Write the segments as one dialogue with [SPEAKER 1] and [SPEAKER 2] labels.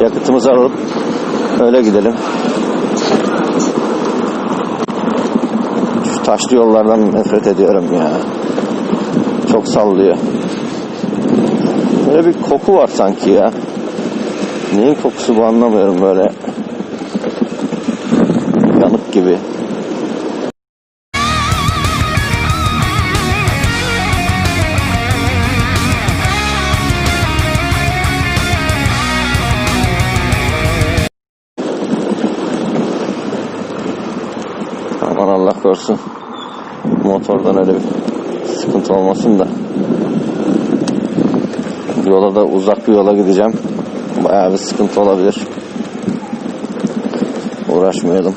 [SPEAKER 1] Yakıtımızı alıp öyle gidelim. Şu taşlı yollardan nefret ediyorum ya. Çok sallıyor. Böyle bir koku var sanki ya. Neyin kokusu bu anlamıyorum böyle. Yanık gibi. Korusun. Motordan öyle bir sıkıntı olmasın da. Yola da uzak bir yola gideceğim. Bayağı bir sıkıntı olabilir. Uğraşmayalım.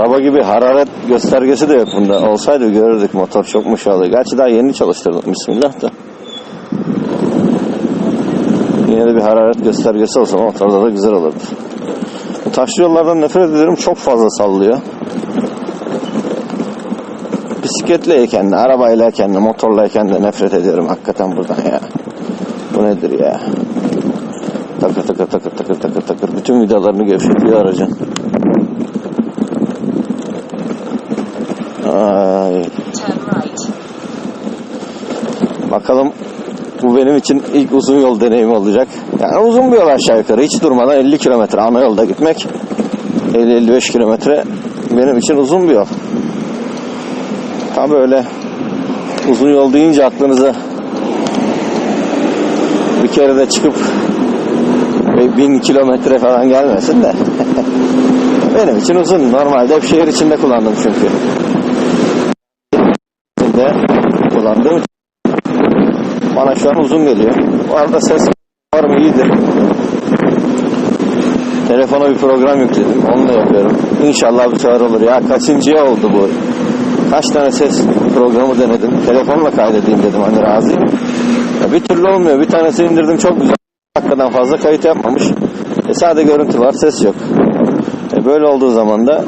[SPEAKER 1] Araba gibi hararet göstergesi de yok bunda. Olsaydı görürdük motor çok muşalı. Gerçi daha yeni çalıştırdım. Bismillah da. Yine de bir hararet göstergesi olsa motorda da güzel olurdu. Bu taşlı yollardan nefret ediyorum. Çok fazla sallıyor. Bisikletleyken de, arabaylayken de, motorlayken de nefret ediyorum hakikaten buradan ya. Bu nedir ya? Takır takır takır takır takır takır. Bütün vidalarını gevşetiyor aracın. Bakalım bu benim için ilk uzun yol deneyimi olacak. Yani uzun bir yol aşağı yukarı. Hiç durmadan 50 kilometre ana yolda gitmek. 50-55 kilometre benim için uzun bir yol. Tabi öyle uzun yol deyince aklınıza bir kere de çıkıp bin kilometre falan gelmesin de. benim için uzun. Normalde hep şehir içinde kullandım çünkü. İçinde kullandığım bana şu an uzun geliyor. Bu arada ses var mı iyidir. Telefona bir program yükledim. Onu da yapıyorum. İnşallah bu sefer olur. Ya kaçıncıya oldu bu? Kaç tane ses programı denedim. Telefonla kaydedeyim dedim hani razıyım. Ya bir türlü olmuyor. Bir tanesi indirdim çok güzel. Dakikadan fazla kayıt yapmamış. E sadece görüntü var, ses yok. E böyle olduğu zaman da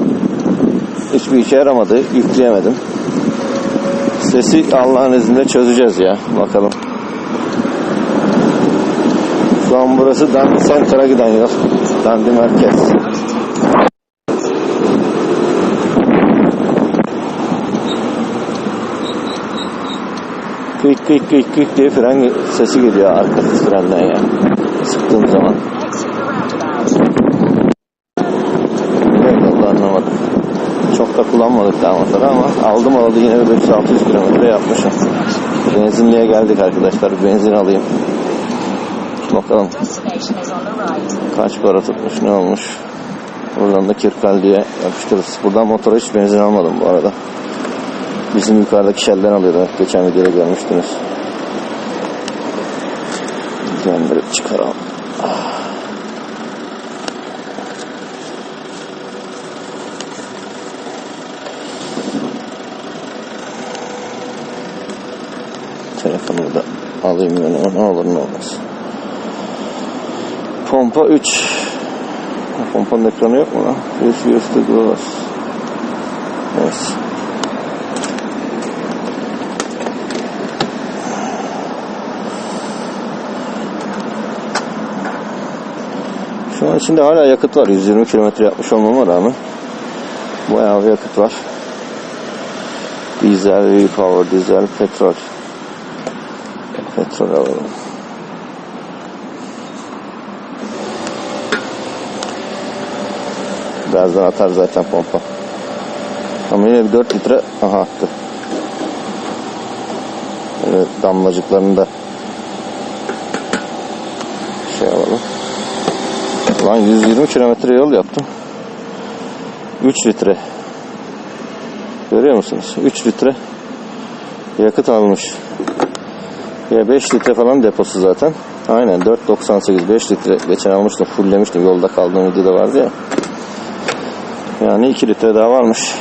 [SPEAKER 1] hiçbir işe yaramadı. Yükleyemedim. Sesi Allah'ın izniyle çözeceğiz ya. Bakalım. Şu an burası Dandi Center'a giden yol. Dandi Merkez. Kıyık kıyık kıyık kıyık diye fren sesi geliyor arka frenden ya. Sıktığım zaman. Ne oldu anlamadım. Çok da kullanmadık daha motoru ama aldım aldı yine bir 500-600 kilometre yapmışım. Benzinliğe geldik arkadaşlar. Benzin alayım. Bakalım kaç para tutmuş ne olmuş. Buradan da Kirkal diye yapıştırırız. Buradan motora hiç benzin almadım bu arada. Bizim yukarıdaki şelden alıyorduk. Geçen videoda görmüştünüz. Kendileri çıkaralım. Telefonu da alayım yanıma ne olur ne olmaz. Pompa 3. Pompanın ekranı yok mu lan? Yes, the glass. Neyse. Şu an içinde hala yakıt var. 120 kilometre yapmış olmama rağmen. Bayağı bir yakıt var. Dizel, V-Power, dizel, petrol. Petrol alalım. Birazdan atar zaten pompa. Ama yine bir 4 litre aha attı. Böyle damlacıklarını da şey alalım. Lan 120 kilometre yol yaptım. 3 litre. Görüyor musunuz? 3 litre yakıt almış. Ya 5 litre falan deposu zaten. Aynen 4.98 5 litre geçen almıştım fulllemiştim yolda kaldığım videoda vardı ya. Yani 2 litre daha varmış.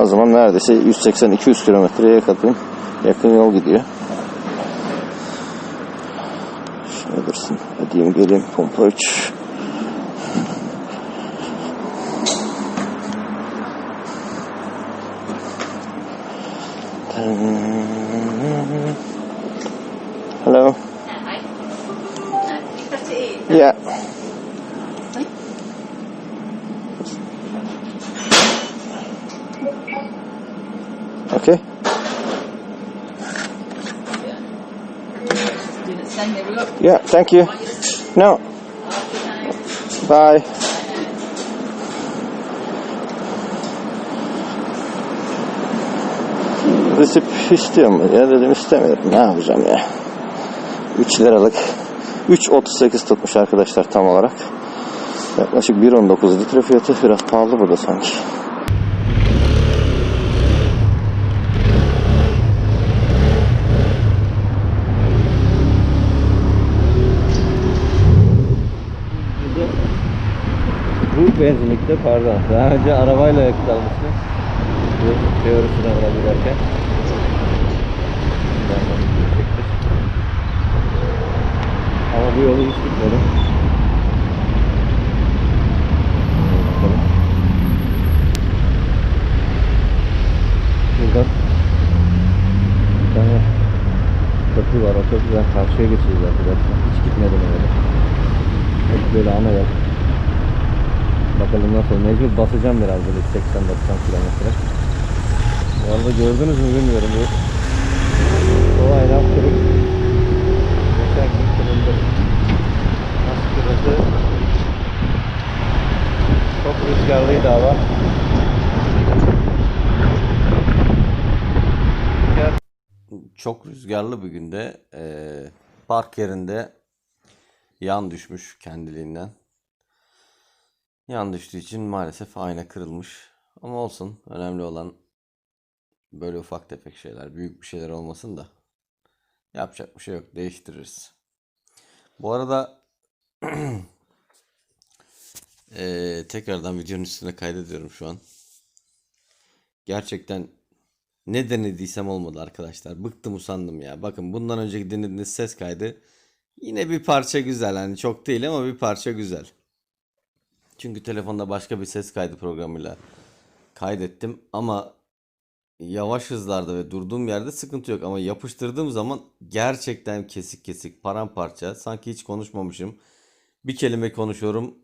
[SPEAKER 1] O zaman neredeyse 180-200 kilometreye yakın, yakın yol gidiyor. Şöyle dursun. Ödeyeyim geleyim pompa 3. Hello. Yeah, thank you. No. Bye. Resip istiyor mu? Ya dedim istemiyorum. Ne yapacağım ya? 3 liralık. 3.38 tutmuş arkadaşlar tam olarak. Yaklaşık 1.19 litre fiyatı. Biraz pahalı burada sanki. Benzinlikte pardon. Daha önce arabayla yakıt almıştım. Bu teori sınavına giderken. Ama bu yolu hiç gitmedim. Bakalım. Şuradan bir tane köprü var. O köprüden karşıya geçeceğiz arkadaşlar. Hiç gitmedim öyle. Hep böyle ana yol. Bakalım nasıl. Mecbur basacağım biraz böyle 80-90 kilometre. Bu arada gördünüz mü bilmiyorum bu. O aynen kırık. Geçen gün kırıldı. Nasıl kırıldı? Çok rüzgarlıydı hava. Çok rüzgarlı bir günde eee, park yerinde yan düşmüş kendiliğinden. Yan düştüğü için maalesef ayna kırılmış. Ama olsun. Önemli olan böyle ufak tefek şeyler. Büyük bir şeyler olmasın da. Yapacak bir şey yok. Değiştiririz. Bu arada eee, tekrardan videonun üstüne kaydediyorum şu an. Gerçekten ne denediysem olmadı arkadaşlar. Bıktım usandım ya. Bakın bundan önceki dinlediğiniz ses kaydı yine bir parça güzel. Hani çok değil ama bir parça güzel. Çünkü telefonda başka bir ses kaydı programıyla kaydettim ama yavaş hızlarda ve durduğum yerde sıkıntı yok ama yapıştırdığım zaman gerçekten kesik kesik paramparça sanki hiç konuşmamışım. Bir kelime konuşuyorum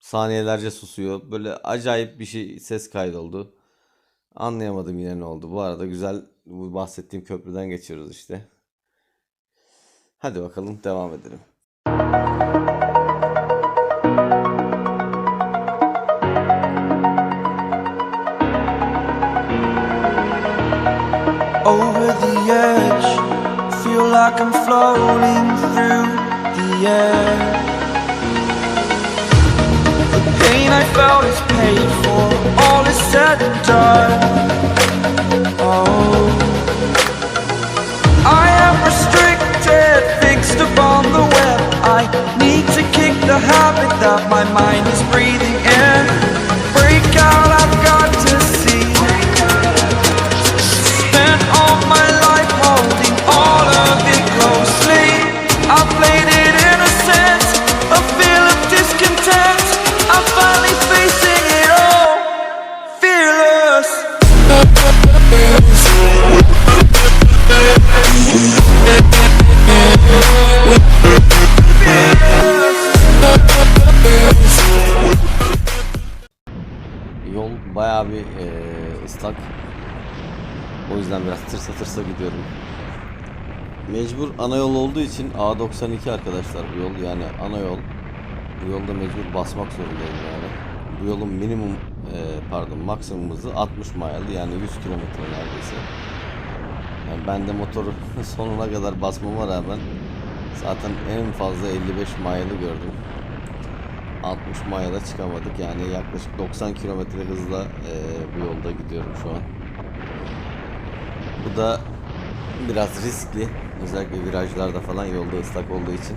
[SPEAKER 1] saniyelerce susuyor. Böyle acayip bir şey ses kaydoldu. Anlayamadım yine ne oldu. Bu arada güzel bu bahsettiğim köprüden geçiyoruz işte. Hadi bakalım devam edelim.
[SPEAKER 2] Like I'm floating through the air. The pain I felt is paid for,
[SPEAKER 1] ıslak. O yüzden biraz tırsa tırsa gidiyorum. Mecbur ana yol olduğu için A92 arkadaşlar bu yol yani ana yol. Bu yolda mecbur basmak zorundayım yani. Bu yolun minimum eee, pardon maksimum hızı 60 mile yani 100 kilometre neredeyse. Yani ben de motoru sonuna kadar basmama rağmen zaten en fazla 55 mile'ı gördüm. 60 mile'a çıkamadık yani yaklaşık 90 kilometre hızla eee, bu yolda gidiyorum şu an. Bu da biraz riskli. Özellikle virajlarda falan yolda ıslak olduğu için.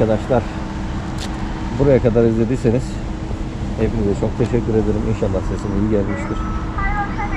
[SPEAKER 1] Arkadaşlar. Buraya kadar izlediyseniz hepinize çok teşekkür ederim. İnşallah sesim iyi gelmiştir.